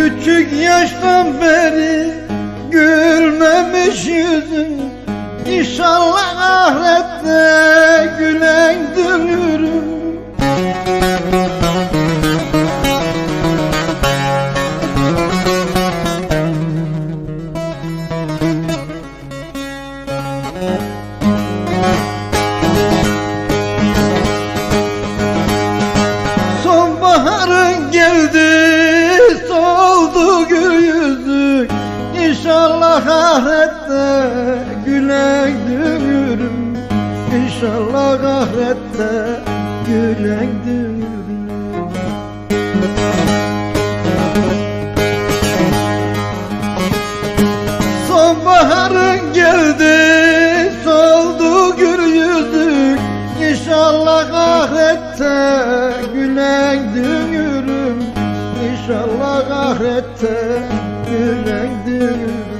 Küçük yaştan beri gülmemiş yüzün. İnşallah ahirette Ahirette gülen dönürüm İnşallah ahirette gülen dönürüm Sonbaharın geldi soldu gül yüzük. İnşallah ahirette gülen dönürüm İnşallah ahirette gülen dönürüm